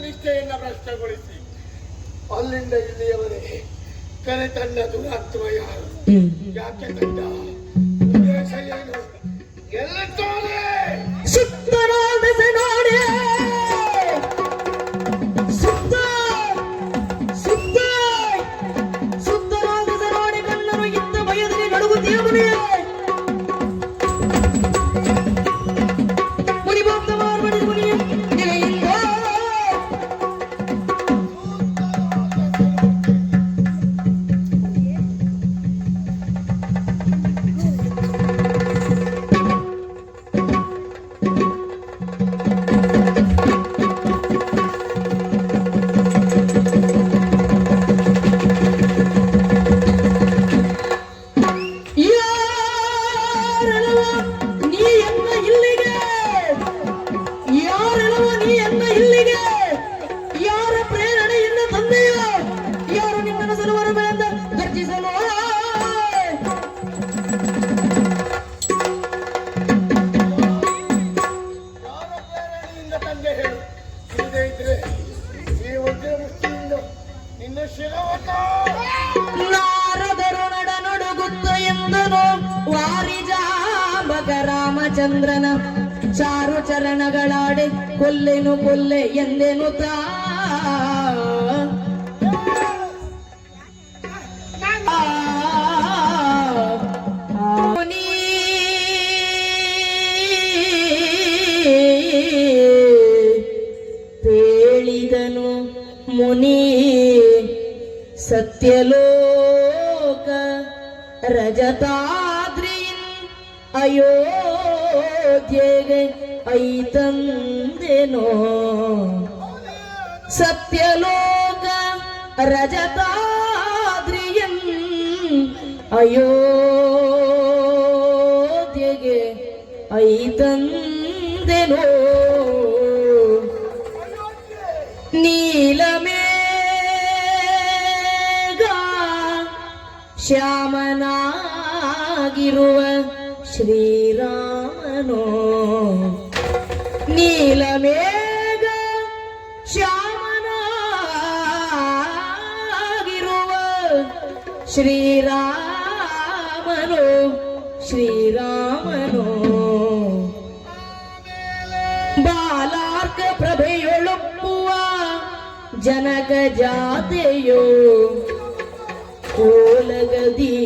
ನಿಷ್ಠೆಯನ್ನ ಭ್ರಷ್ಟಗೊಳಿಸಿ. ಅಲ್ಲಿಂದ ಇಲ್ಲಿಯವರೇ ಕರೆ ತಂದ ದುರಾತ್ಮ ಯಾರು ಯಾಕೆ ತಂದ? ಉದ್ದೇಶ ಏನು? ಎಲ್ಲಿದ್ದಾನೆ ಯಾರೆಲ್ಲವ ನೀ ಎನ್ನ ಇಲ್ಲಿಗೆ ಯಾರ ಪ್ರೇರಣೆಯಿಂದ ತಂದೆಯ ಯಾರು ನಿಮ್ಮ ಸಲುವರು ಬೆಳೆದ ಗರ್ಜಿಸಲು ನಾರದರು ನಡುಗುತ್ತ ವಾರಿಜ ವಾರಿಜಾಂಬಕ ರಾಮಚಂದ್ರನ ಚಾರು ಚರಣಗಳಾಡೆ ಕೊಲ್ಲೆನು ಕೊಲ್ಲೆ ಎಂದೆನು ತಾ ರಜತಾದ್ರಿ ಹೇಳಿದನು ಮುನಿ ಸತ್ಯಲೋಕ ರಜತಾದ್ರಿನ್ ಅಯೋಧ್ಯೆಗೆ ಐತಂದೆನೋ ಸತ್ಯಲೋಕ ರಜತಾದ್ರಿಯನ್ ಅಯೋಧ್ಯೆಗೆ ಐತಂದೆನೋ ನೀಲಮೇಘ ಶ್ಯಾಮನಾಗಿರುವ ಶ್ರೀರಾಮನೋ ನೀಲಮೇಘ ಶ್ಯಾಮನಾಗಿರುವ ಶ್ರೀರಾಮನು ಶ್ರೀರಾಮನು. ಬಾಲಾರ್ಕ ಪ್ರಭೆಯೊಳಪ್ಪುವ ಜನಕ ಜಾತೆಯೋ ಕೋಲಗದಿ